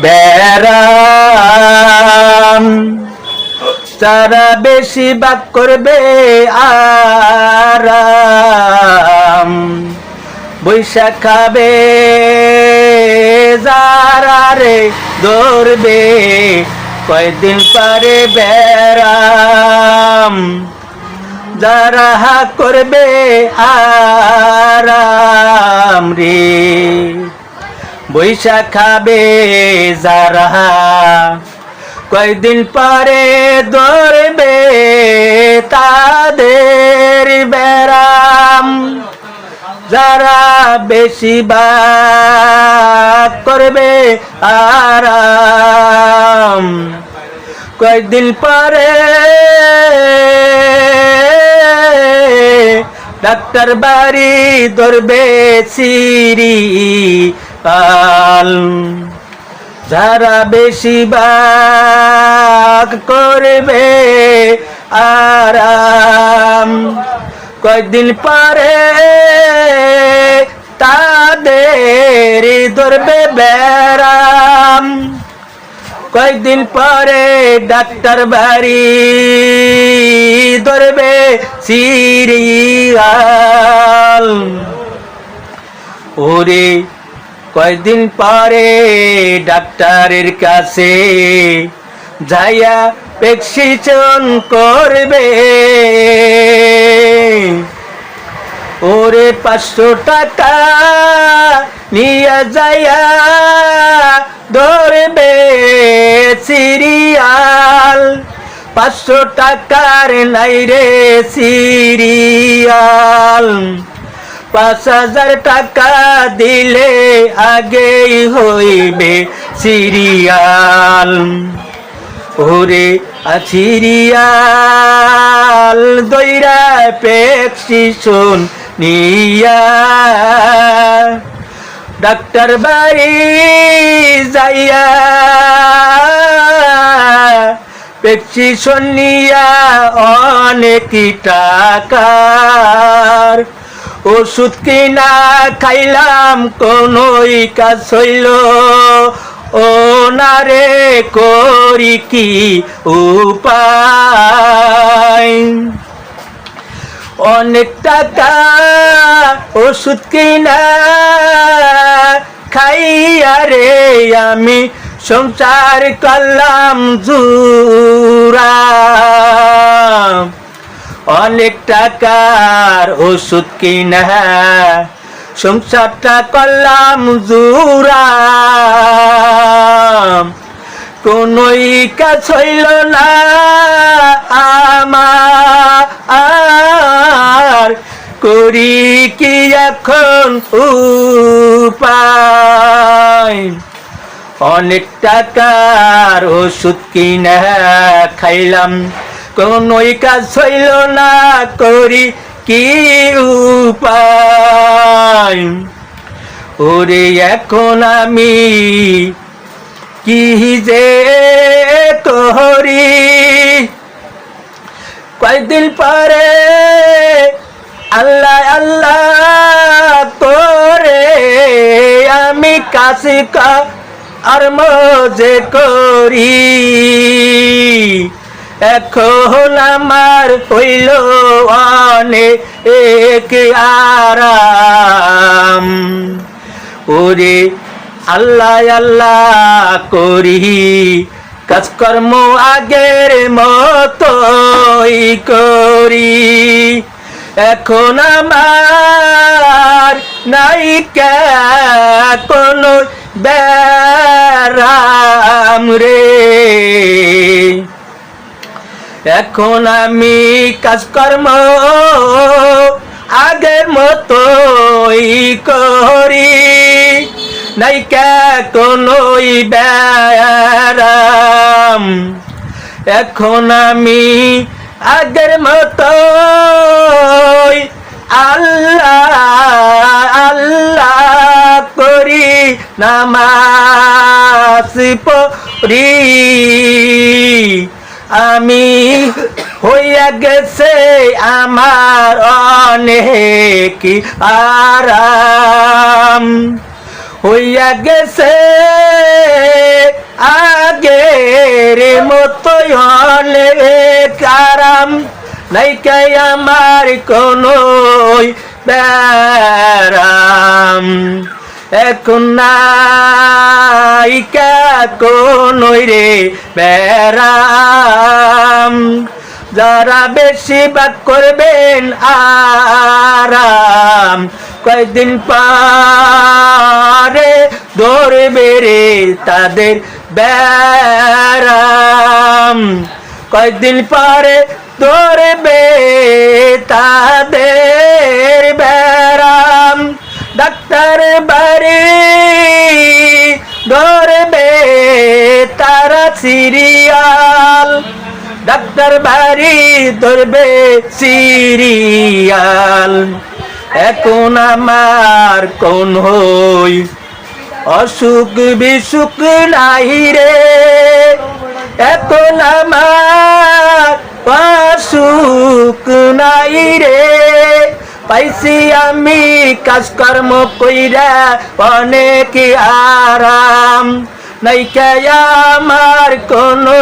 বেড়াম। তারা বেশি বাক করবে আরাম। বৈশাখ খাবে, যারা রে ধরবে, কয়দিন পরে বেড়াম। যারা হা করবে আরাম রে। বৈশাখ খাবে যারা কয়দিন পরে ধরবে তাদের বেড়াম যারা বেশি করবে আরাম। কয়েকদিন পরে ডাক্তার বাড়ি ধরবে সিরি কাল যারা বেশি বাক করবে আরাম কয়েকদিন পরে তাদের ধরবে বেড়াম কয়েকদিন পরে ডাক্তার বাড়ি ধরবে সিরিয়াল। ওরে কয়েকদিন পরে ডাক্তারের কাছে যাইয়া প্রেসক্রিপশন করবে। ওরে পাঁচশো টাকা নিয়ে যাইয়া ধরবে সিরিয়াল। পাঁচশো টাকার নাই রে সিরিয়াল। পাঁচ হাজার টাকা দিলে আগেই হইবে সিরিয়াল। ওরে আছিরিয়াল, দইরা প্রেসক্রিপশন নিয়া। ডাক্তার বাড়ি যাইয়া প্রেসক্রিপশন নিয়া অনেক টাকার ওষুধ কিনা খাইলাম, কোনই কাজ হইল। ও না রে, করি কি উপায়? অনেক টাকা ওষুধ কিনা খাইয়া রে, আমি সংসার করলাম জুরা অনেক টাকার ওষুধ কিনা। সংসারটা করলাম জুরা। কোনই কাজ হইল না আমার। করি কি এখন উপায়? অনেক টাকার ওষুধ কিনা খাইলাম। কোনই কাজ হইল না, করি কি উপায়? ওরে, এখন আমি কি যে করি? কয়েকদিন পরে আল্লাহ আল্লাহ করে আমি কাশি কা আর মজে করি। এখন আমার হইল অনেক আরাম। ওরে আল্লাহ আল্লাহ করি কাজকর্ম আগের মতোই করি। এখন আমার নাইকা কোনো ব্যারাম রে। এখন আমি কাজকর্ম আগের মতোই করি। নাইকা কোনোই ব্যারাম। এখন আমি আগের মতোই আল্লাহ আল্লাহ করি। নামাজ পড়ি। আমি হইয়া গেছে আমার অনেক আরাম। হইয়া গেছে আগের মতো অনেক আরাম। নাইকাই আমার কোন বেড়া এখন নাইকা কোনই ব্যারাম। যারা বেশি বাদ করবেন আরাম কয়েকদিন পারে ধরবে রে তাদের ব্যারাম। কয়েকদিন পরে ধরবে তাদের ব্যারাম। ডাক্তার বাড়ি ধরবে তারা সিরিয়াল। ডাক্তার বাড়ি ধরবে সিরিয়াল। এখন আমার কোন হই, অসুখ বিসুখ নাই রে। এখন আমার অসুখ নাই রে। পাইছি আমি কাজকর্ম কইরা অনেক আরাম। নাইকা আমার কোনো